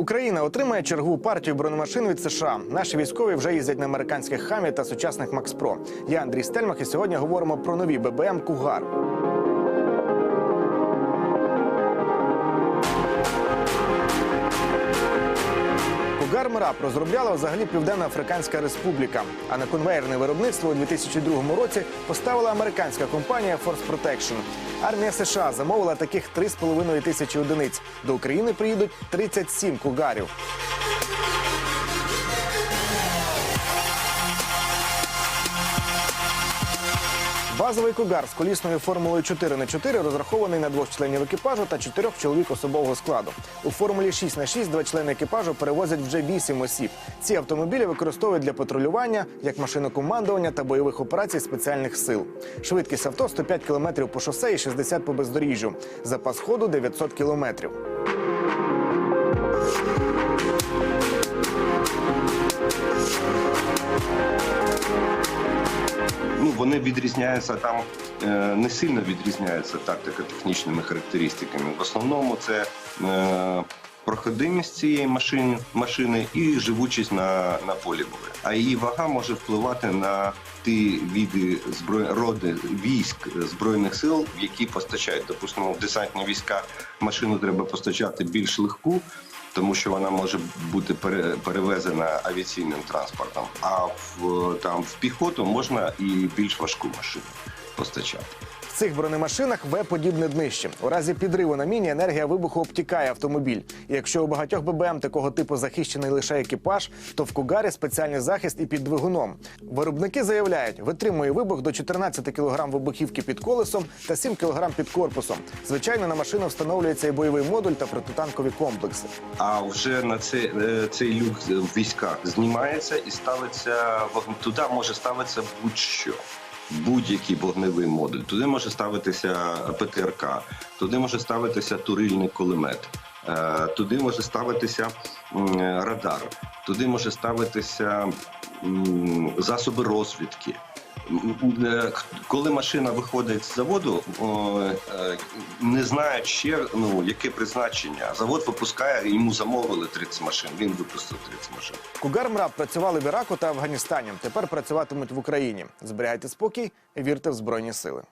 Україна отримає чергову партію бронемашин від США. Наші військові вже їздять на американських хамі та сучасних Макс Про. Я Андрій Стельмах, і сьогодні говоримо про нові ББМ Кугар. Кугар Мрап розробляла взагалі Південна Африканська Республіка. А на конвейерне виробництво у 2002 році поставила американська компанія Force Protection. Армія США замовила таких 3,5 тисячі одиниць. До України приїдуть 37 кугарів. Базовий кугар з колісною формулою 4 х 4 розрахований на двох членів екіпажу та чотирьох чоловік особового складу. У формулі 6 х 6 два члени екіпажу перевозять вже 8 осіб. Ці автомобілі використовують для патрулювання як машинокомандування та бойових операцій спеціальних сил. Швидкість авто 105 км по шосе і 60 по бездоріжжю. Запас ходу 900 кілометрів. Ну, вони відрізняються там е, не сильно відрізняються тактико-технічними характеристиками. В основному це е, проходимість цієї машини, машини і живучість на, на полі бою. А її вага може впливати на ті види зброй... роди військ збройних сил, які постачають. Допустимо, в десантні війська машину треба постачати більш легку. Тому що вона може бути пере- перевезена авіаційним транспортом, а в там в піхоту можна і більш важку машину постачати. В цих бронемашинах В-подібне днище. У разі підриву на міні енергія вибуху обтікає автомобіль. І якщо у багатьох ББМ такого типу захищений лише екіпаж, то в Кугарі спеціальний захист і під двигуном. Виробники заявляють, витримує вибух до 14 кг вибухівки під колесом та 7 кг під корпусом. Звичайно, на машину встановлюється і бойовий модуль та протитанкові комплекси. А вже на цей, е, цей люк в військах знімається і ставиться туди може ставитися будь-що. Будь-який вогневий модуль. Туди може ставитися ПТРК, туди може ставитися турильний кулемет, е, туди може ставитися радар, туди може ставитися засоби розвідки. Коли машина виходить з заводу, е, не знають ще ну яке призначення. Завод випускає, йому замовили 30 машин. Він випустив 30 машин. Кугар працювали в Іраку та Афганістані. Тепер працюватимуть в Україні. Зберігайте спокій, вірте в збройні сили.